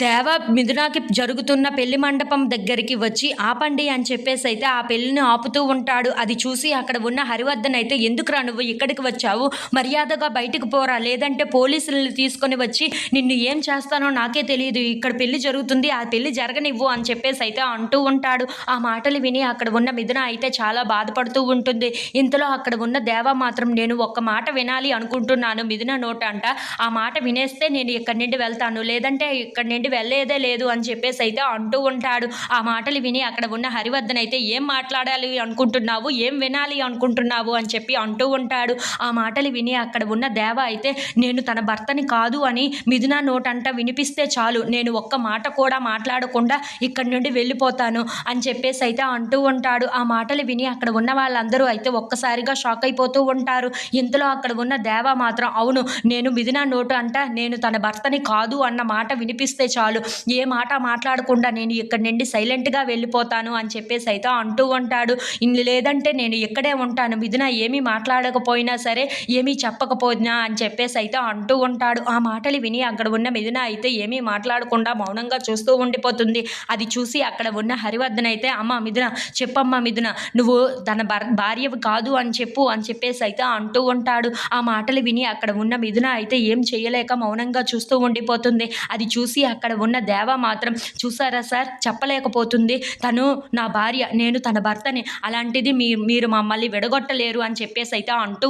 దేవ మిథునాకి జరుగుతున్న పెళ్ళి మండపం దగ్గరికి వచ్చి ఆపండి అని చెప్పేసి అయితే ఆ పెళ్ళిని ఆపుతూ ఉంటాడు. అది చూసి అక్కడ ఉన్న హరివర్ధన్ అయితే ఎందుకురా నువ్వు ఇక్కడికి వచ్చావు? మర్యాదగా బయటకు పోరా. లేదంటే పోలీసులను తీసుకొని వచ్చి నిన్ను ఏం చేస్తానో నాకే తెలియదు. ఇక్కడ పెళ్ళి జరుగుతుంది. ఆ పెళ్ళి జరగనివ్వు అని చెప్పేసి అయితే అంటూ ఉంటాడు. ఆ మాటలు విని అక్కడ ఉన్న మిథున అయితే చాలా బాధపడుతూ ఉంటుంది. ఇంతలో అక్కడ ఉన్న దేవ మాత్రం నేను ఒక్క మాట వినాలి అనుకుంటున్నాను మిథున నోట అంట ఆ మాట వినేస్తే నేను ఇక్కడి నుండి వెళ్తాను. లేదంటే ఇక్కడి నుండి వెళ్ళేదే లేదు అని చెప్పేసి అయితే అంటూ ఉంటాడు. ఆ మాటలు విని అక్కడ ఉన్న హరివర్ధన్ అయితే ఏం మాట్లాడాలి అనుకుంటున్నావు? ఏం వినాలి అనుకుంటున్నావు? అని చెప్పి అంటూ ఉంటాడు. ఆ మాటలు విని అక్కడ ఉన్న దేవ అయితే నేను తన భర్తని కాదు అని మిథున నోటంట వినిపిస్తే చాలు. నేను ఒక్క మాట కూడా మాట్లాడకుండా ఇక్కడి నుండి వెళ్ళిపోతాను అని చెప్పేసి అయితే అంటూ ఉంటాడు. ఆ మాటలు విని అక్కడ ఉన్న వాళ్ళందరూ అయితే ఒక్కసారిగా షాక్ అయిపోతూ ఉంటారు. ఇంతలో అక్కడ ఉన్న దేవ మాత్రం అవును నేను మిథున నోటు అంట నేను తన భర్తని కాదు అన్న మాట వినిపిస్తే చాలు. ఏ మాట మాట్లాడకుండా నేను ఇక్కడ నుండి సైలెంట్గా వెళ్ళిపోతాను అని చెప్పేసి అయితే అంటూ ఉంటాడు. లేదంటే నేను ఇక్కడే ఉంటాను. మిథున ఏమీ మాట్లాడకపోయినా సరే ఏమీ చెప్పకపోయినా అని చెప్పేసి అయితే అంటూ ఉంటాడు. ఆ మాటలు విని అక్కడ ఉన్న మిథున అయితే ఏమీ మాట్లాడకుండా మౌనంగా చూస్తూ ఉండిపోతుంది. అది చూసి అక్కడ ఉన్న హరివర్ధన్ అయితే అమ్మ మిథున చెప్పమ్మా మిథున నువ్వు తన భార్య కాదు అని చెప్పు అని చెప్పేసి అయితే అంటూ ఉంటాడు. ఆ మాటలు విని అక్కడ ఉన్న మిథున అయితే ఏం చేయలేక మౌనంగా చూస్తూ ఉండిపోతుంది. అది చూసి అక్కడ ఉన్న దేవ మాత్రం చూసారా సార్? చెప్పలేకపోతుంది. తను నా భార్య నేను తన భర్తని అలాంటిది మీ మీరు మమ్మల్ని విడగొట్టలేరు అని చెప్పేసి అయితే అంటూ